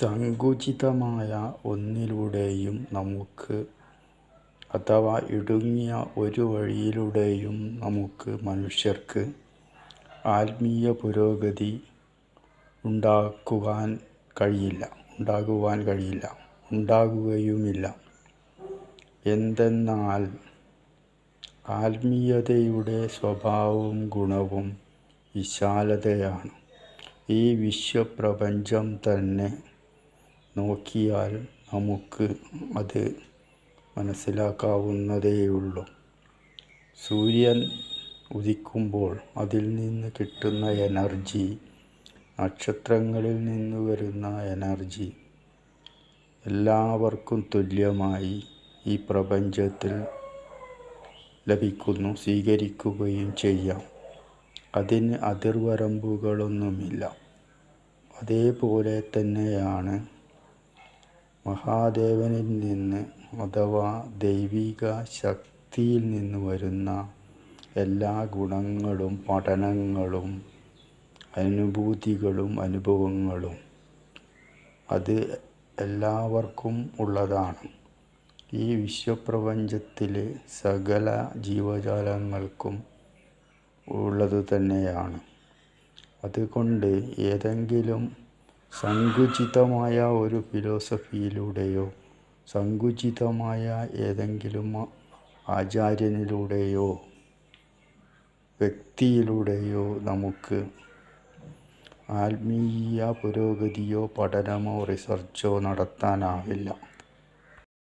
സങ്കുചിതമായ ഒന്നിലൂടെയും നമുക്ക് അഥവാ ഇടുങ്ങിയ ഒരു വഴിയിലൂടെയും നമുക്ക് മനുഷ്യർക്ക് ആത്മീയ പുരോഗതി ഉണ്ടാക്കുവാൻ കഴിയില്ല ഉണ്ടാകുവാൻ കഴിയില്ല ഉണ്ടാകുകയുമില്ല. എന്തെന്നാൽ ആത്മീയതയുടെ സ്വഭാവവും ഗുണവും വിശാലതയാണ്. ഈ വിശ്വപ്രപഞ്ചം തന്നെ നോക്കിയാൽ നമുക്ക് അത് മനസ്സിലാക്കാവുന്നതേയുള്ളൂ. സൂര്യൻ ഉദിക്കുമ്പോൾ അതിൽ നിന്ന് കിട്ടുന്ന എനർജി നക്ഷത്രങ്ങളിൽ നിന്ന് വരുന്ന എനർജി എല്ലാവർക്കും തുല്യമായി ഈ പ്രപഞ്ചത്തിൽ ലഭിക്കുന്നു സ്വീകരിക്കുകയും ചെയ്യാം. അതിന് അതിർവരമ്പുകളൊന്നുമില്ല. അതേപോലെ തന്നെയാണ് മഹാദേവനിൽ നിന്ന് അഥവാ ദൈവിക ശക്തിയിൽ നിന്ന് വരുന്ന എല്ലാ ഗുണങ്ങളും പഠനങ്ങളും അനുഭൂതികളും അനുഭവങ്ങളും അത് എല്ലാവർക്കും ഉള്ളതാണ്. ഈ വിശ്വപ്രപഞ്ചത്തിലെ സകല ജീവജാലങ്ങൾക്കും ഉള്ളത് തന്നെയാണ്. അതുകൊണ്ട് ഏതെങ്കിലും സങ്കുചിതമായ ഒരു ഫിലോസഫിയിലൂടെയോ സങ്കുചിതമായ ഏതെങ്കിലും ആചാര്യനിലൂടെയോ വ്യക്തിയിലൂടെയോ നമുക്ക് ആത്മീയ പുരോഗതിയോ പഠനമോ റിസർച്ചോ നടത്താനാവില്ല.